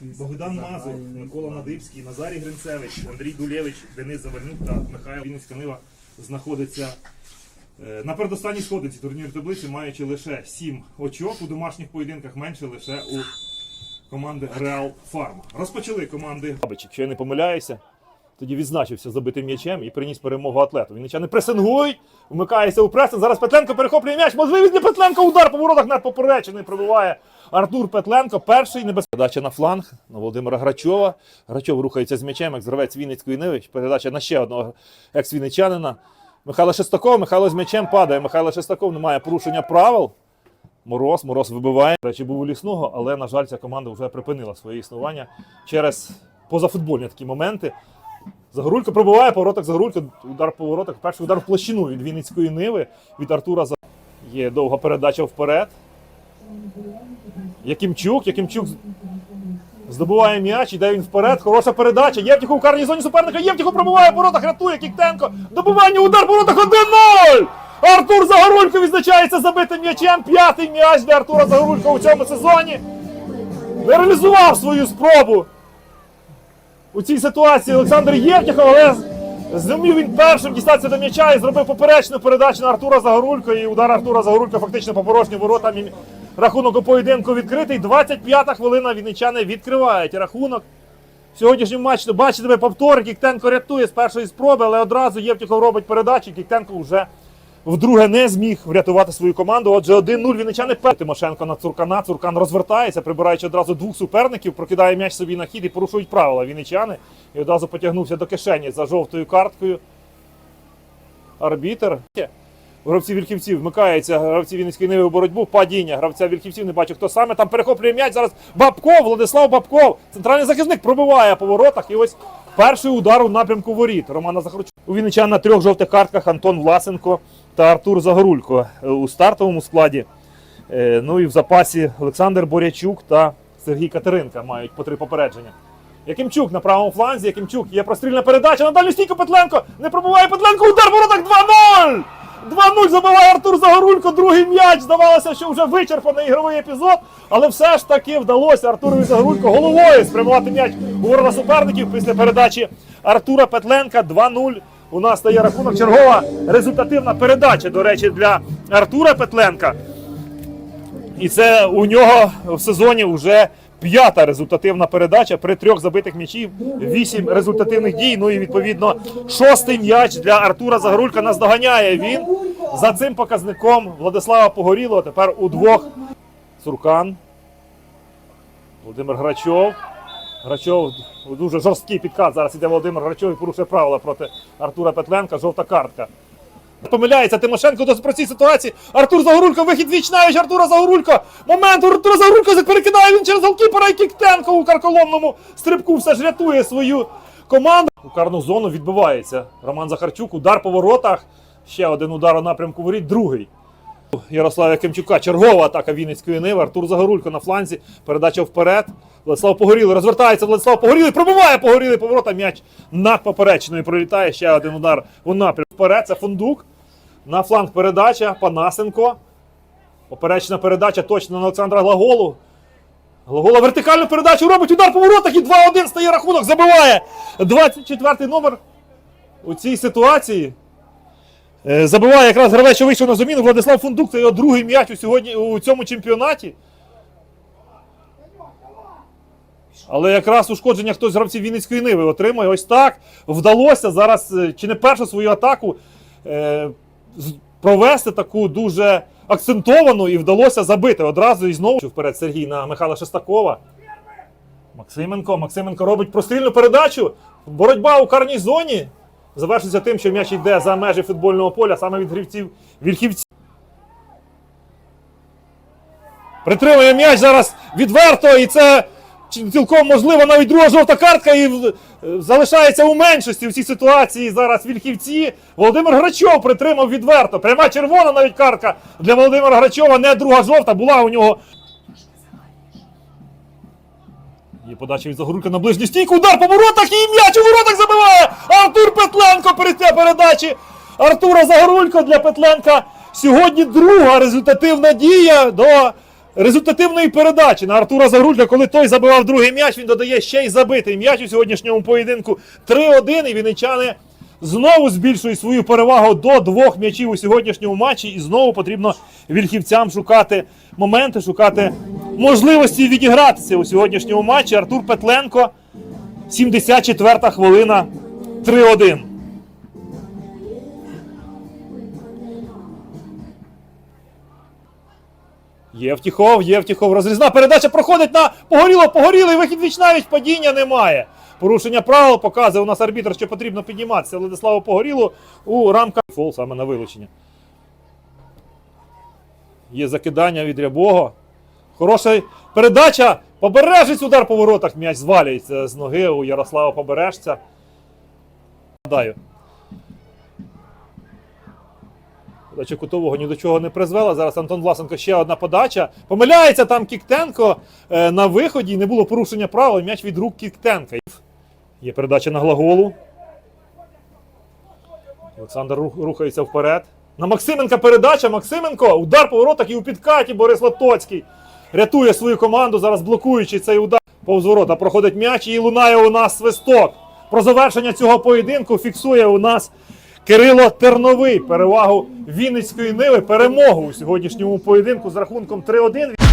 Богдан Мазур, Микола Надибський, Назарій Гринцевич, Андрій Дулєвич, Денис Завальнюк та Михайло Вінницька Нива знаходиться е, на передостанній сходиці турнір таблиці, маючи лише 7 очок у домашніх поєдинках, менше лише у команди Реал Фарма. Розпочали команди. Якщо я не помиляюся, тоді відзначився забитим м'ячем і приніс перемогу атлету. Вінничани пресингують, вмикається у пресинг. Зараз Петленко перехоплює м'яч. Можливість для Петленко удар по воротах над поперечиною пробиває Артур Петленко. Перший небезпечний. Передача на фланг на Володимира Грачова. Грачов рухається з м'ячем, як зравець Вінницької Ниви. Передача на ще одного екс-вінничанина. Михайло Шестаков. Михайло з м'ячем падає. Михайло Шестаков не має порушення правил. Мороз, мороз вибиває. Речі, був у лісного, але, на жаль, ця команда вже припинила своє існування через позафутбольні такі моменти. Загорулько пробиває повороток Загорулько, удар по воротах. Перший удар в площину від Вінницької Ниви, від Артура За- Є довга передача вперед. Якимчук, Якимчук здобуває м'яч, іде він вперед. Хороша передача. Євтіхов у карній зоні суперника. Євтіхов пробиває в воротах, рятує Кіктенко. Добивання, удар по воротах 1-0! Артур Загорулько відзначається забитим м'ячем. П'ятий м'яч для Артура Загорулько у цьому сезоні. Не реалізував свою спробу у цій ситуації Олександр Євтіхов, але зумів він першим дістатися до м'яча і зробив поперечну передачу на Артура Загорулько. І удар Артура Загорулько фактично по порожнім воротам. І Рахунок у поєдинку відкритий. 25-та хвилина вінничани відкривають рахунок. В сьогоднішньому матчі бачите повтор. Кіктенко рятує з першої спроби, але одразу Євтіхов робить передачу. Кіктенко вже вдруге не зміг врятувати свою команду. Отже, 1-0 вінничани пер. Тимошенко на Цуркана. Цуркан розвертається, прибираючи одразу двох суперників, прокидає м'яч собі на хід і порушують правила вінничани. І одразу потягнувся до кишені за жовтою карткою. Арбітер. Гравці Вільхівців вмикається гравці Вінницької Ниви у боротьбу. Падіння гравця Вільхівців. Не бачу, хто саме там перехоплює м'яч. Зараз Бабков, Владислав Бабков. Центральний захисник пробиває по воротах. І ось перший удар у напрямку воріт. Романа Захарчук. У Вінничан на трьох жовтих картках Антон Власенко та Артур Загорулько Е, у стартовому складі. Е, Ну і в запасі Олександр Борячук та Сергій Катеринка мають по три попередження. Якимчук на правому фланзі, Якимчук є прострільна передача. На дальню стійку Петленко. Не пробуває Петленко. Удар воротах 2-0! 2-0 забиває Артур Загорулько. Другий м'яч. Здавалося, що вже вичерпаний ігровий епізод. Але все ж таки вдалося Артурові Загорулько головою спрямувати м'яч у ворота суперників після передачі Артура Петленка. 2-0. У нас стає рахунок. Чергова результативна передача, до речі, для Артура Петленка. І це у нього в сезоні вже п'ята результативна передача при трьох забитих м'ячів, вісім результативних дій. Ну і відповідно шостий м'яч для Артура Загорулька наздоганяє він за цим показником Владислава Погорілого. Тепер у двох Суркан. Володимир Грачов. Грачов дуже жорсткий підкат. Зараз іде Володимир Грачов і порушує правила проти Артура Петленка. Жовта картка. Помиляється Тимошенко досить простій ситуації. Артур Загорулько, вихід віч навіч Артура Загорулько. Момент Артура Загорулько перекидає він через голкіпера і Кіктенко у карколомному стрибку все ж рятує свою команду. У карну зону відбивається Роман Захарчук. Удар по воротах. Ще один удар у напрямку воріт, другий. Ярослава Кимчука. Чергова атака Вінницької Ниви. Артур Загорулько на фланзі. Передача вперед. Владислав Погорілий розвертається. Владислав Погорілий пробиває Погорілий поворота. М'яч над поперечною пролітає. Ще один удар у напрямку. Вперед. Це фундук. На фланг передача. Панасенко. Поперечна передача точно на Олександра Глаголу. Глагола вертикальну передачу робить удар по воротах і 2-1 стає рахунок. Забиває 24-й номер у цій ситуації. Е, Забиває якраз гравець, що вийшов на заміну Владислав Фундук. Це його другий м'яч у, сьогодні, у цьому чемпіонаті. Але якраз ушкодження хтось з гравців Вінницької Ниви отримує. Ось так вдалося зараз е, чи не першу свою атаку е, провести таку дуже акцентовану і вдалося забити одразу і знову вперед Сергій на Михайла Шестакова. Максименко. Максименко робить прострільну передачу. Боротьба у карній зоні завершиться тим, що м'яч йде за межі футбольного поля, саме від грівців вільхівців. Притримує м'яч зараз відверто, і це цілком можливо навіть друга жовта картка і е, залишається у меншості в цій ситуації. Зараз вільхівці. Володимир Грачов притримав відверто. Пряма червона навіть картка для Володимира Грачова, не друга жовта, була у нього. Є подача від Загорулька на ближню стійку. Удар по воротах і м'яч у воротах забиває! Артур Петленко цієї передачі. Артура Загорулько для Петленка. Сьогодні друга результативна дія до результативної передачі на Артура Загрулька, коли той забивав другий м'яч, він додає ще й забитий м'яч у сьогоднішньому поєдинку 3-1, і вінничани знову збільшують свою перевагу до двох м'ячів у сьогоднішньому матчі. І знову потрібно вільхівцям шукати моменти, шукати можливості відігратися у сьогоднішньому матчі. Артур Петленко, 74-та хвилина, 3-1. Євтіхов, Євтіхов, розрізна передача проходить на погоріло, і вихід віч навіть падіння немає. Порушення правил показує у нас арбітр, що потрібно підніматися Владиславу Погорілу у рамках фол саме на вилучення. Є закидання від Рябого. Хороша передача. Побережець удар по воротах. М'яч звалюється з ноги у Ярослава Побережця. Гадаю. Подача кутового ні до чого не призвела. Зараз Антон Власенко ще одна подача. Помиляється там Кіктенко е, на виході. Не було порушення правил. М'яч від рук Кіктенка. Є передача на глаголу. Олександр рух- рухається вперед. На Максименка передача. Максименко. Удар по воротах і у підкаті Борис Латоцький. Рятує свою команду, зараз блокуючи цей удар. Повз ворота проходить м'яч і лунає у нас свисток. Про завершення цього поєдинку фіксує у нас Кирило Терновий. Перевагу Вінницької Ниви. Перемогу у сьогоднішньому поєдинку з рахунком 3-1.